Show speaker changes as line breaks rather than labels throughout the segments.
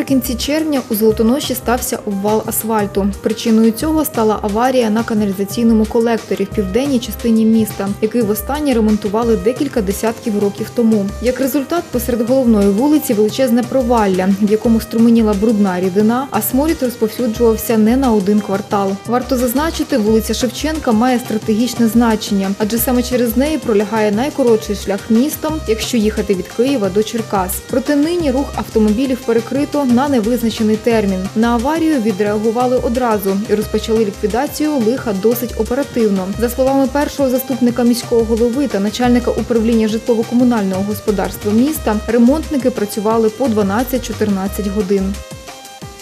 Наприкінці червня у Золотоноші стався обвал асфальту. Причиною цього стала аварія на каналізаційному колекторі в південній частині міста, який востаннє ремонтували декілька десятків років тому. Як результат, посеред головної вулиці величезне провалля, в якому струменіла брудна рідина, а сморід розповсюджувався не на один квартал. Варто зазначити, вулиця Шевченка має стратегічне значення, адже саме через неї пролягає найкоротший шлях містом, якщо їхати від Києва до Черкас. Проте нині рух автомобілів перекрито на невизначений термін. На аварію відреагували одразу і розпочали ліквідацію лиха досить оперативно. За словами першого заступника міського голови та начальника управління житлово-комунального господарства міста, ремонтники працювали по 12-14 годин.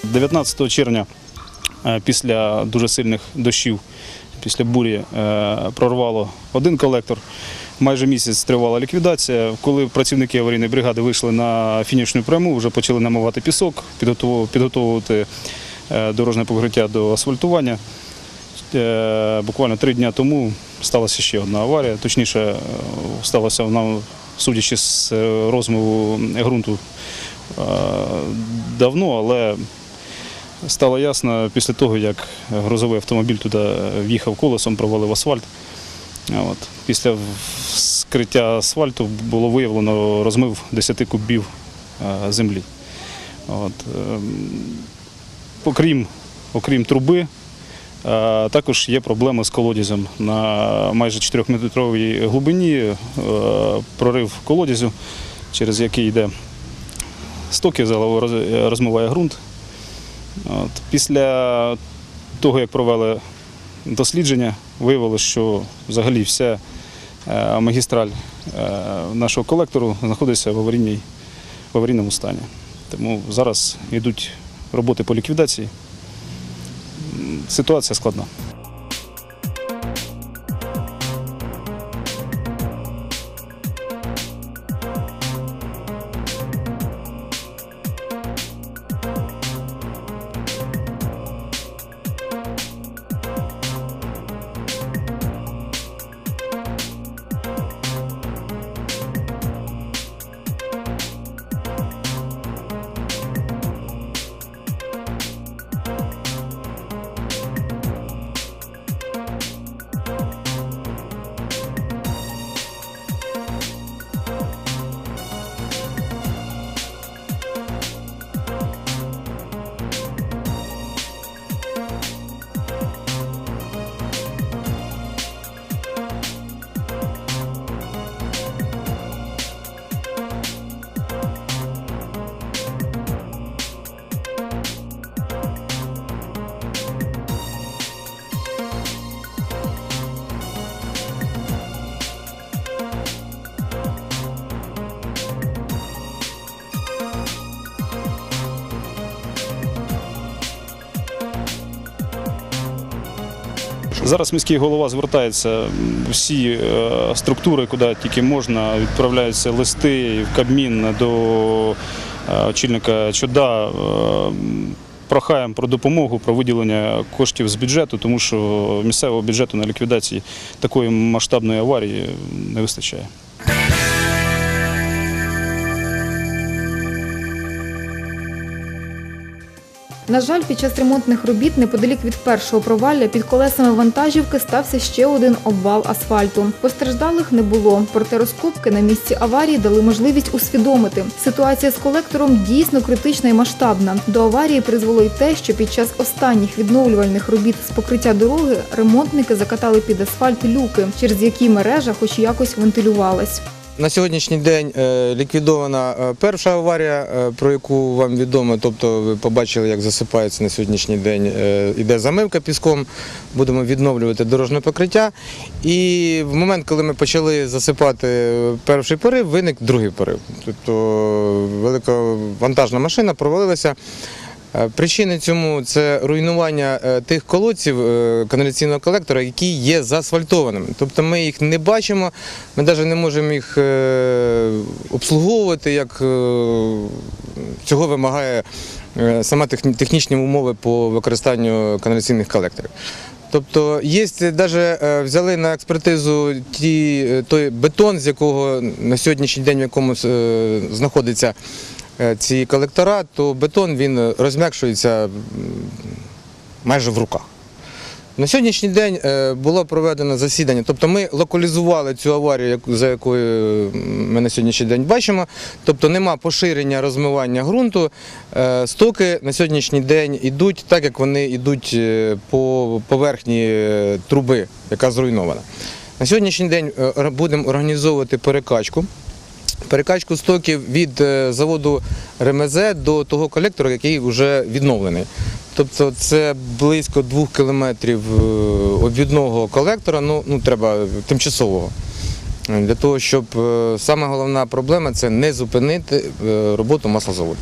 19 червня е, після дуже сильних дощів, після бурі е, прорвало один колектор. Майже місяць тривала ліквідація. Коли працівники аварійної бригади вийшли на фінішну пряму, вже почали намивати пісок, підготову- підготовувати е, дорожнє покриття до асфальтування. Е, Буквально три дні тому сталася ще одна аварія. Точніше, е, сталася вона, судячи з розмову ґрунту, давно, але стало ясно після того, як грузовий автомобіль туди в'їхав колесом, провалив асфальт. От. Після скриття асфальту було виявлено розмив 10 кубів е, землі. От. ем, Окрім, окрім труби, е, також є проблеми з колодязем. На майже 4-метровій глибині е, прорив колодязю, через який йде стоки, розмиває ґрунт. От. Після того, як провели дослідження, виявилося, що взагалі вся е, магістраль е, нашого колектору знаходиться в, в аварійному стані. Тому зараз йдуть роботи по ліквідації. Ситуація складна. Зараз міський голова звертається всі е, структури, куди тільки можна, відправляються листи в Кабмін до е, очільника ЧОДА. е, Прохаємо про допомогу, про виділення коштів з бюджету, тому що місцевого бюджету на ліквідації такої масштабної аварії не вистачає.
На жаль, під час ремонтних робіт неподалік від першого провалля під колесами вантажівки стався ще один обвал асфальту. Постраждалих не було, проте розкопки на місці аварії дали можливість усвідомити. Ситуація з колектором дійсно критична і масштабна. До аварії призвело й те, що під час останніх відновлювальних робіт з покриття дороги ремонтники закатали під асфальт люки, через які мережа хоч якось вентилювалась.
На сьогоднішній день е, ліквідована е, перша аварія, е, про яку вам відомо. Тобто ви побачили, як засипається на сьогоднішній день. Іде замивка піском, будемо відновлювати дорожнє покриття. І в момент, коли ми почали засипати перший порив, виник другий порив. Тобто велика вантажна машина провалилася. Е, Причини цьому це руйнування е, тих колодців е, каналізаційного колектора, які є заасфальтованими. Тобто ми їх не бачимо, ми навіть не можемо їх обслуговувати, як цього вимагає сама технічні умови по використанню каналізаційних колекторів. Тобто є навіть взяли на експертизу той бетон, з якого на сьогоднішній день в якому знаходиться ці колектора, то бетон він розм'якшується майже в руках. На сьогоднішній день е, було проведено засідання, тобто ми локалізували цю аварію, за якою ми на сьогоднішній день бачимо. Тобто нема поширення розмивання ґрунту. Е, Стоки на сьогоднішній день йдуть так, як вони йдуть е, по поверхні е, труби, яка зруйнована. На сьогоднішній день е, будемо організовувати перекачку. Перекачку стоків від е, заводу РМЗ до того колектора, який вже відновлений. Тобто це близько двох кілометрів е, обвідного колектора, ну, ну треба тимчасового. Для того, щоб е, саме головна проблема це не зупинити роботу маслозаводу.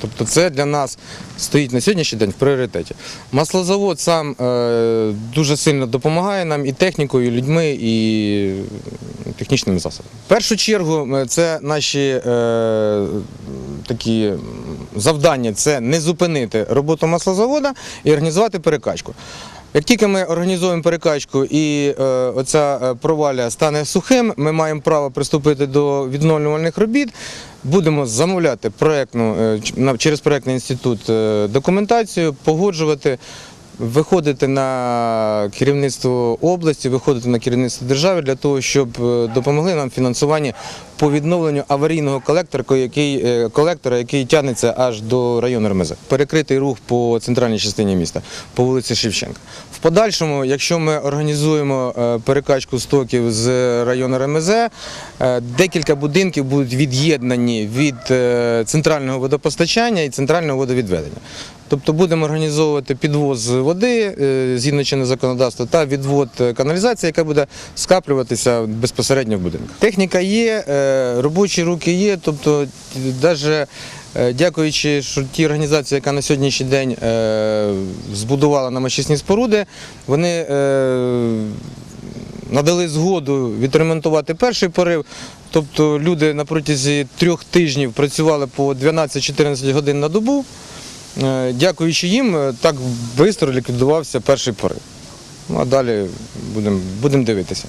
Тобто це для нас стоїть на сьогоднішній день в пріоритеті. Маслозавод сам е, дуже сильно допомагає нам і технікою, і людьми, і технічними засобами. В першу чергу е, це наші е, такі завдання це не зупинити роботу маслозавода і організувати перекачку. Як тільки ми організуємо перекачку і е, оця е, проваля стане сухим, ми маємо право приступити до відновлювальних робіт. Будемо замовляти проектну, е, через проектний інститут документацію, погоджувати, виходити на керівництво області, виходити на керівництво держави для того, щоб е, допомогли нам фінансуванні по відновленню аварійного колектора, який, е, колектора, який тягнеться аж до району РМЗ. Перекритий рух по центральній частині міста, по вулиці Шевченка. В подальшому, якщо ми організуємо е, перекачку стоків з району РМЗ, декілька будинків будуть від'єднані від центрального водопостачання і центрального водовідведення. Тобто будемо організовувати підвоз води е, згідно чинного законодавства та відвод е, каналізації, яка буде скаплюватися безпосередньо в будинках. Техніка є, е, робочі руки є, тобто навіть дякуючи що тій організації, яка на сьогоднішній день е, збудувала нам очисні споруди, вони е, надали згоду відремонтувати перший порив. Тобто люди на протязі трьох тижнів працювали по 12-14 годин на добу. Е, Дякуючи їм, е, так швидко ліквідувався перший порив. Ну а далі будемо будем дивитися.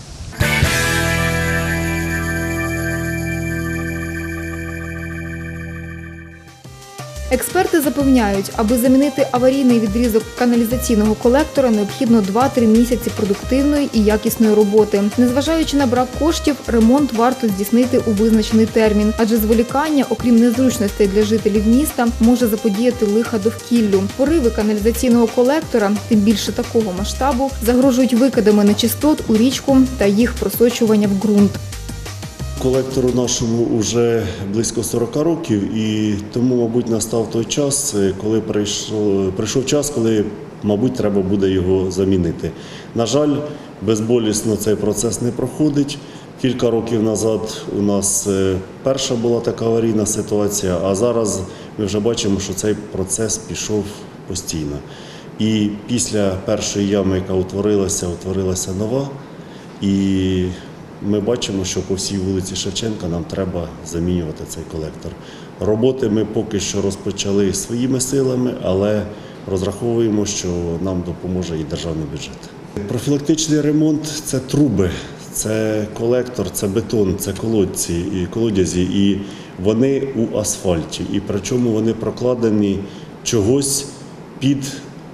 Експерти запевняють, аби замінити аварійний відрізок каналізаційного колектора, необхідно 2-3 місяці продуктивної і якісної роботи. Незважаючи на брак коштів, ремонт варто здійснити у визначений термін, адже зволікання, окрім незручностей для жителів міста, може заподіяти лиха довкіллю. Пориви каналізаційного колектора, тим більше такого масштабу, загрожують викидами нечистот у річку та їх просочування в ґрунт.
Колектору нашому вже близько 40 років, і тому, мабуть, настав той час, е, коли прийшов, прийшов час, коли, мабуть, треба буде його замінити. На жаль, безболісно цей процес не проходить. Кілька років назад у нас е, перша була така аварійна ситуація, а зараз ми вже бачимо, що цей процес пішов постійно. І після першої ями, яка утворилася, утворилася нова. І ми бачимо, що по всій вулиці Шевченка нам треба замінювати цей колектор. Роботи ми поки що розпочали своїми силами, але розраховуємо, що нам допоможе і державний бюджет. Профілактичний ремонт це труби, це колектор, це бетон, це колодці і колодязі, і вони у асфальті. І причому вони прокладені чогось під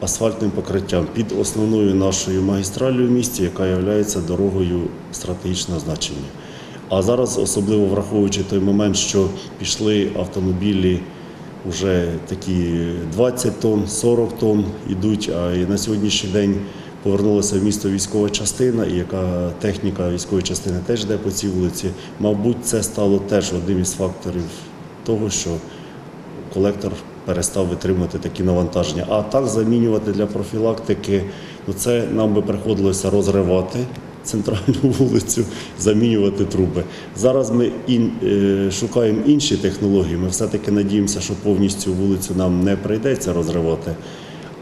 асфальтним покриттям, під основною нашою магістралью в місті, яка є дорогою стратегічного значення. А зараз, особливо враховуючи той момент, що пішли автомобілі вже такі 20 тонн, 40 тонн ідуть, а і на сьогоднішній день повернулася в місто військова частина, і яка техніка військової частини теж йде по цій вулиці. Мабуть, це стало теж одним із факторів того, що колектор перестав витримувати такі навантаження. А так замінювати для профілактики, ну це нам би приходилося розривати центральну вулицю, замінювати труби. Зараз ми ін, е, шукаємо інші технології. Ми все-таки надіємося, що повністю вулицю нам не прийдеться розривати.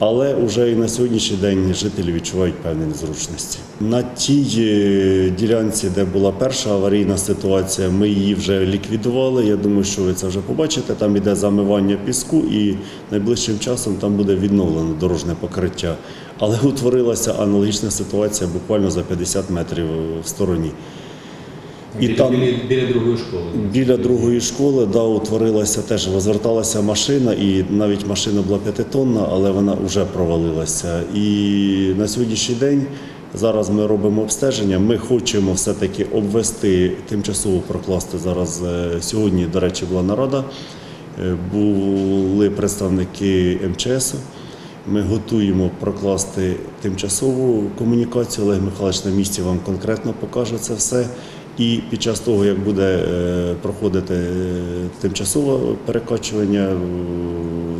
Але вже і на сьогоднішній день жителі відчувають певні незручності. На тій е, ділянці, де була перша аварійна ситуація, ми її вже ліквідували. Я думаю, що ви це вже побачите. Там іде замивання піску, і найближчим часом там буде відновлено дорожне покриття. Але утворилася аналогічна ситуація буквально за 50 метрів в стороні. І там
біля другої школи.
біля другої школи да, утворилася теж, розверталася машина, і навіть машина була п'ятитонна, але вона вже провалилася. І на сьогоднішній день зараз ми робимо обстеження. Ми хочемо все-таки обвести, тимчасово прокласти зараз. е, Сьогодні, до речі, була нарада. Е, Були представники МЧС. Ми готуємо прокласти тимчасову комунікацію. Олег Михайлович на місці вам конкретно покаже це все. І під час того, як буде е, проходити е, тимчасове перекачування е,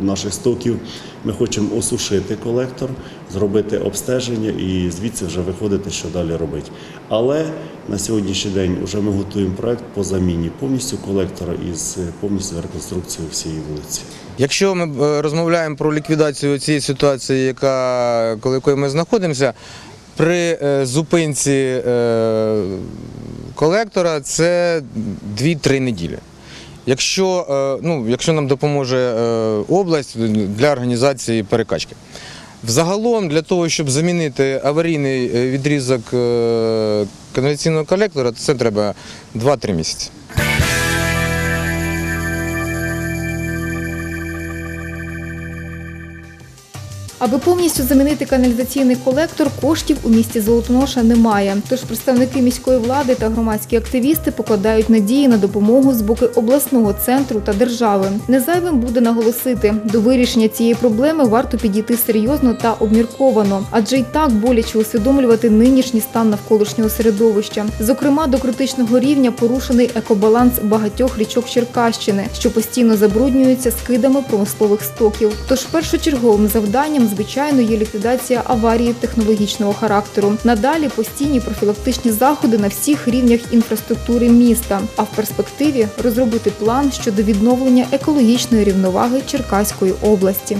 наших стоків, ми хочемо осушити колектор, зробити обстеження і звідси вже виходити, що далі робити. Але на сьогоднішній день вже ми готуємо проект по заміні повністю колектора із повністю реконструкцією всієї вулиці.
Якщо ми розмовляємо про ліквідацію цієї ситуації, яка коли якої ми знаходимося, при зупинці колектора це 2-3 неділі. Якщо, е, ну, якщо нам допоможе е, область для організації перекачки. Взагалом, для того, щоб замінити аварійний е, відрізок конвенційного колектора, це треба 2-3 місяці.
Аби повністю замінити каналізаційний колектор, коштів у місті Золотоноша немає. Тож представники міської влади та громадські активісти покладають надії на допомогу з боку обласного центру та держави. Незайвим буде наголосити, до вирішення цієї проблеми варто підійти серйозно та обмірковано, адже й так боляче усвідомлювати нинішній стан навколишнього середовища. Зокрема, до критичного рівня порушений екобаланс багатьох річок Черкащини, що постійно забруднюються скидами промислових стоків. Тож першочерговим завданням, звичайно, є ліквідація аварії технологічного характеру. Надалі постійні профілактичні заходи на всіх рівнях інфраструктури міста, а в перспективі розробити план щодо відновлення екологічної рівноваги Черкаської області.